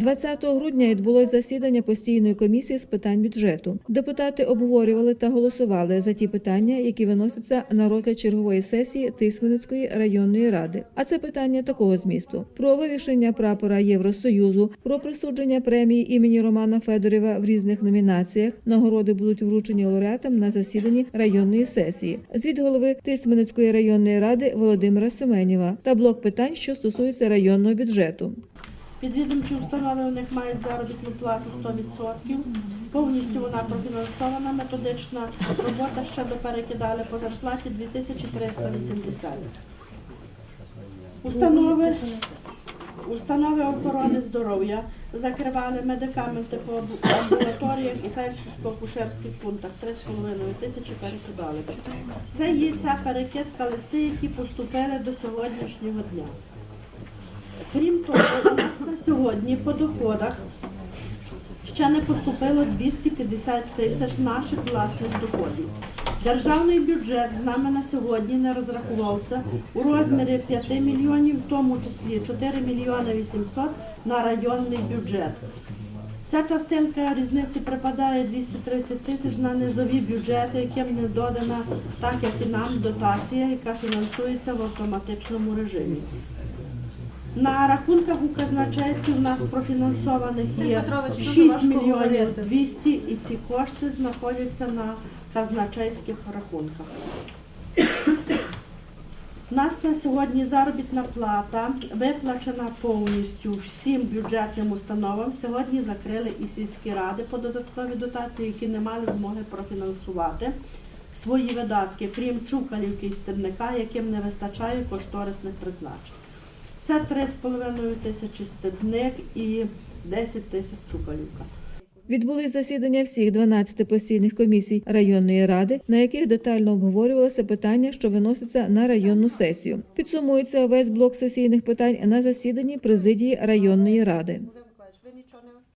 20 грудня відбулось засідання постійної комісії з питань бюджету. Депутати обговорювали та голосували за ті питання, які виносяться на розгляд чергової сесії Тисменницької районної ради. А це питання такого змісту: про вивішення прапора Євросоюзу, про присудження премії імені Романа Федорєва в різних номінаціях. Нагороди будуть вручені лауреатам на засіданні районної сесії. Звіт голови Тисменницької районної ради Володимира Семенєва та блок питань, що стосуються районного бюджету. Підвідомчі установи у них мають заробітну плату 100%. Повністю вона профінансована, методична робота ще до перекидали по зарплаті 2380. Установи, установи охорони здоров'я закривали медикаменти по амбулаторіях і фельдшерсько-акушерських пунктах 3,5 тисячі перекидали. Це є ця перекидка листи, які поступили до сьогоднішнього дня. Крім того, у нас на сьогодні по доходах ще не поступило 250 тисяч наших власних доходів. Державний бюджет з нами на сьогодні не розрахувався у розмірі 5 мільйонів, в тому числі 4 мільйони 800 на районний бюджет. Ця частинка різниці припадає 230 тисяч на низові бюджети, яким не додана, так як і нам, дотація, яка фінансується в автоматичному режимі. На рахунках у казначействі у нас профінансованих є 6 мільйонів 200 і ці кошти знаходяться на казначейських рахунках. У нас на сьогодні заробітна плата виплачена повністю всім бюджетним установам. Сьогодні закрили і сільські ради по додаткові дотації, які не мали змоги профінансувати свої видатки, крім Чукалівки і Стебника, яким не вистачає кошторисних призначень. Це 3,5 тисячі степник і 10 тисяч Чукалівка. Відбули засідання всіх 12 постійних комісій районної ради, на яких детально обговорювалося питання, що виносяться на районну сесію. Підсумується весь блок сесійних питань на засіданні президії районної ради.